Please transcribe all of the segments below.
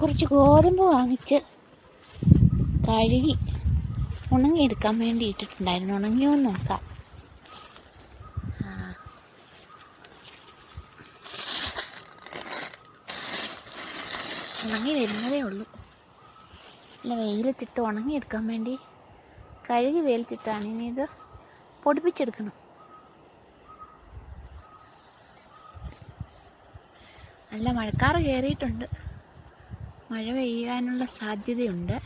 കുറച്ച് ഗോതമ്പ് വാങ്ങിച്ച് കഴുകി ഉണങ്ങിയെടുക്കാൻ വേണ്ടി ഇട്ടിട്ടുണ്ടായിരുന്നു. ഉണങ്ങിയോ എന്ന് നോക്കാം ഉണങ്ങി വരുന്നതേ ഉള്ളൂ. അല്ല വെയിലത്തിട്ട് ഉണങ്ങിയെടുക്കാൻ വേണ്ടി കഴുകി വെയിലത്തിട്ടാണ് ഇനി ഇത് പൊടിപ്പിച്ചെടുക്കണം. നല്ല മഴക്കാറ് കയറിയിട്ടുണ്ട്. മഴ പെയ്യാനുള്ള സാധ്യതയുണ്ട്.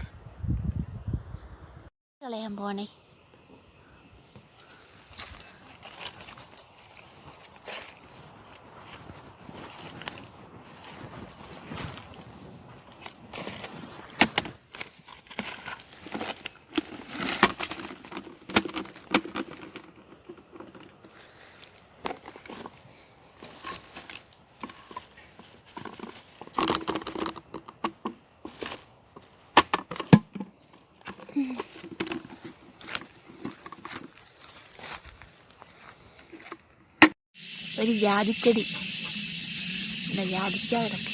കളയാൻ പോണേ. ഒരു ജാതിച്ചെടി എന്താ ജാതിച്ച കിടക്കും.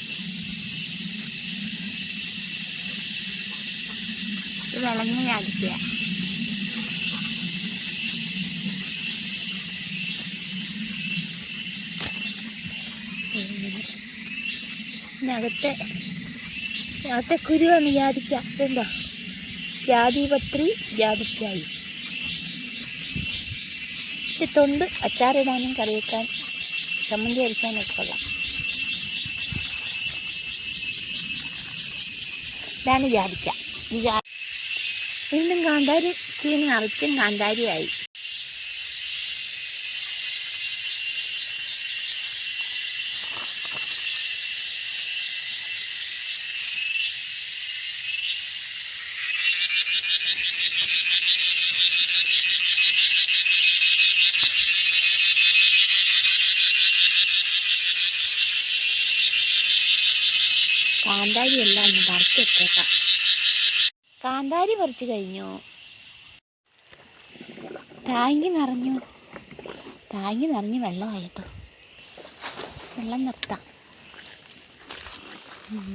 വിളഞ്ഞ ജാതിക്ക അകത്തെ അകത്തെ കുരുവാണ് ജാതിക്ക ജാതിപത്രി ജാതിക്കായി. ഈ തൊണ്ട് അച്ചാറിടാനും കറി വയ്ക്കാൻ ചമ്മന്തി അരിക്കാനും കൊള്ളാം. ഇതാണ് ജാതിക്ക. വീണ്ടും കാന്താരി ചീന നിറച്ചും കാന്താരിയായി. കാന്താരി എല്ലാം ഒന്ന് പറിച്ച് കാന്താരി പറിച്ചു കഴിഞ്ഞു? താങ്കി നിറഞ്ഞു. താങ്കി നിറഞ്ഞ് വെള്ളമായിട്ടോ. വെള്ളം നിർത്താം ഉം.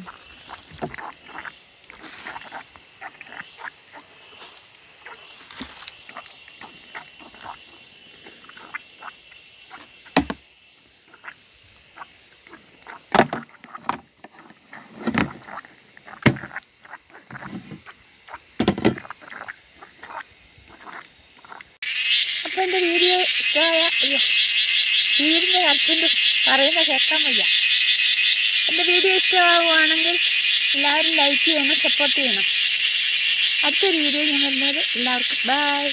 അപ്പോൾ എന്റെ വീഡിയോ ഇഷ്ടമായ അയ്യോ വീടിന്റെ ഹസ്ബൻഡ് പറയുന്ന കേൾക്കാൻ വയ്യ. എന്റെ വീഡിയോ ഇഷ്ടമാവുകയാണെങ്കിൽ എല്ലാവരും ലൈക്ക് ചെയ്യണം സപ്പോർട്ട് ചെയ്യണം. അടുത്തൊരു വീഡിയോ ഞാൻ വരുന്നത് എല്ലാവർക്കും. ബൈ